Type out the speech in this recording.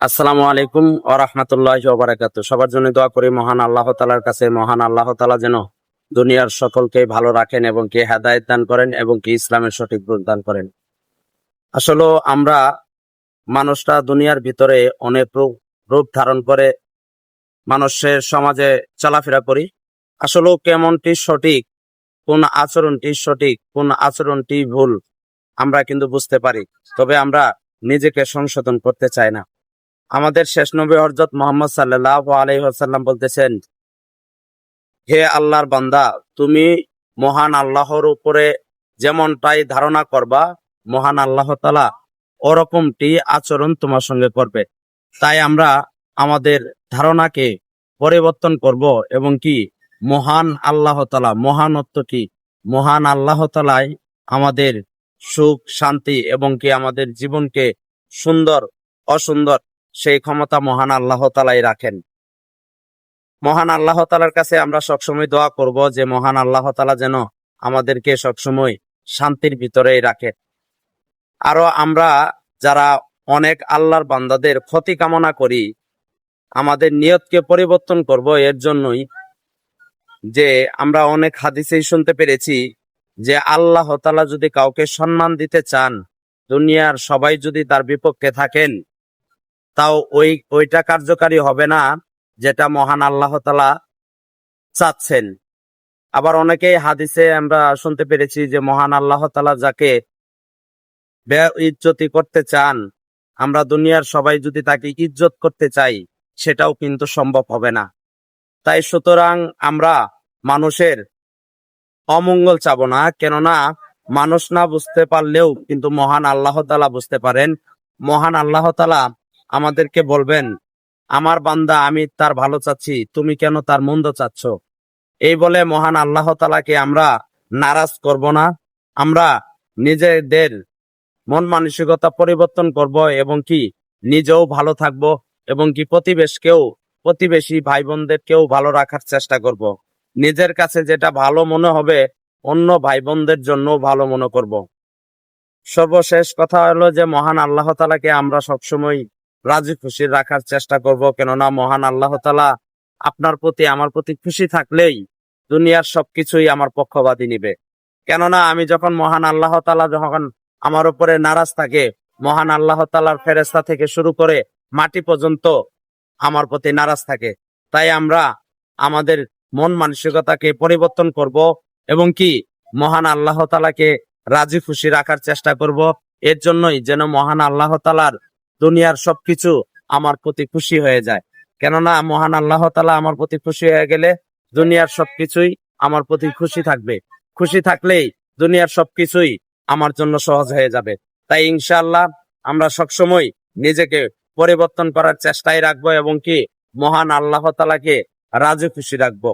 আসসালামু আলাইকুম ও রহমতুল্লাহ বারাকাতু সবার জন্য দোয়া করি, মহান আল্লাহ তালার কাছে, মহান আল্লাহ তালা যেন দুনিয়ার সকলকে ভালো রাখেন এবং কে হেদায়ত দান করেন এবং কি ইসলামের সঠিক দান করেন। আসলে আমরা মানুষটা দুনিয়ার ভিতরে অনেক রূপ ধারণ করে মানুষের সমাজে চলাফেরা করি। আসলে কেমনটি সঠিক, কোন আচরণটি সঠিক, কোন আচরণটি ভুল, আমরা কিন্তু বুঝতে পারি। তবে আমরা নিজেকে সংশোধন করতে চাই না। আমাদের শেষ নবী হরজত মোহাম্মদ সাল্লাহ আলহিহাসাল্লাম বলতেছেন, হে আল্লাহর বান্দা, তুমি মহান আল্লাহর উপরে যেমনটাই ধারণা করবা, মহান আল্লাহ তালা ওরকমটি আচরণ তোমার সঙ্গে করবে। তাই আমরা আমাদের ধারণাকে পরিবর্তন করব এবং কি, মহান আল্লাহ তালা মহানত্ব কি? মহান আল্লাহ তালাই আমাদের সুখ, শান্তি এবং কি আমাদের জীবনকে সুন্দর, অসুন্দর সেই ক্ষমতা মহান আল্লাহ তালাই রাখেন। মহান আল্লাহ তালার কাছে আমরা সবসময় দোয়া করব যে, মহান আল্লাহ তালা যেন আমাদেরকে সবসময় শান্তির ভিতরেই রাখে। আরও আমরা যারা অনেক আল্লাহর বান্দাদের ক্ষতি কামনা করি, আমাদের নিয়তকে পরিবর্তন করব এর জন্যই যে, আমরা অনেক হাদিসেই শুনতে পেরেছি যে, আল্লাহ তালা যদি কাউকে সম্মান দিতে চান, দুনিয়ার সবাই যদি তার বিপক্ষে থাকেন তাও ওই, ওইটা কার্যকারী হবে না যেটা মহান আল্লাহ তালা চাচ্ছেন। আবার অনেকেই হাদিসে আমরা শুনতে পেরেছি যে মহান আল্লাহ তালা যাকে ইজ্জতি করতে চান, আমরা দুনিয়ার সবাই যদি তাকে ইজ্জত করতে চাই, সেটাও কিন্তু সম্ভব হবে না। তাই সুতরাং আমরা মানুষের অমঙ্গল চাব না, কেননা মানুষ না বুঝতে পারলেও কিন্তু মহান আল্লাহ তালা বুঝতে পারেন। মহান আল্লাহ তালা আমাদেরকে বলবেন, আমার বান্দা, আমি তার ভালো চাচ্ছি, তুমি কেন তার মন্দ চাচ্ছ? এই বলে মহান আল্লাহ তালাকে আমরা নারাজ করব না। আমরা নিজেদের মন মানসিকতা পরিবর্তন করব এবং কি, নিজেও ভালো থাকব এবং কি প্রতিবেশকেও, প্রতিবেশী ভাই বোনদেরকেও ভালো রাখার চেষ্টা করব। নিজের কাছে যেটা ভালো মনে হবে, অন্য ভাই বোনদের জন্য ভালো মনে করব। সর্বশেষ কথা হলো যে, মহান আল্লাহ তালাকে আমরা সবসময় রাজি খুশি রাখার চেষ্টা করব, কেননা মহান আল্লাহ তালা আপনার প্রতি, আমার প্রতি খুশি থাকলেই দুনিয়ার সবকিছুই আমার পক্ষবাদী নিবে। কেননা আমি যখন মহান আল্লাহ তালা যখন আমার উপরে নারাজ থাকে, মহান আল্লাহ তালার ফেরেস্তা থেকে শুরু করে মাটি পর্যন্ত আমার প্রতি নারাজ থাকে। তাই আমরা আমাদের মন মানসিকতাকে পরিবর্তন করব এবং কি মহান আল্লাহ তালাকে রাজি খুশি রাখার চেষ্টা করব। এর জন্যই যেন মহান আল্লাহ তালার দুনিয়ার সবকিছু আমার প্রতি খুশি হয়ে যায়। কেননা মহান আল্লাহ তালা আমার প্রতি খুশি হয়ে গেলে দুনিয়ার সবকিছুই আমার প্রতি খুশি থাকবে। খুশি থাকলেই দুনিয়ার সবকিছুই আমার জন্য সহজ হয়ে যাবে। তাই ইনশাআল্লাহ আমরা সবসময় নিজেকে পরিবর্তন করার চেষ্টায় রাখব এবং কি মহান আল্লাহ তালাকে রাজি খুশি রাখব।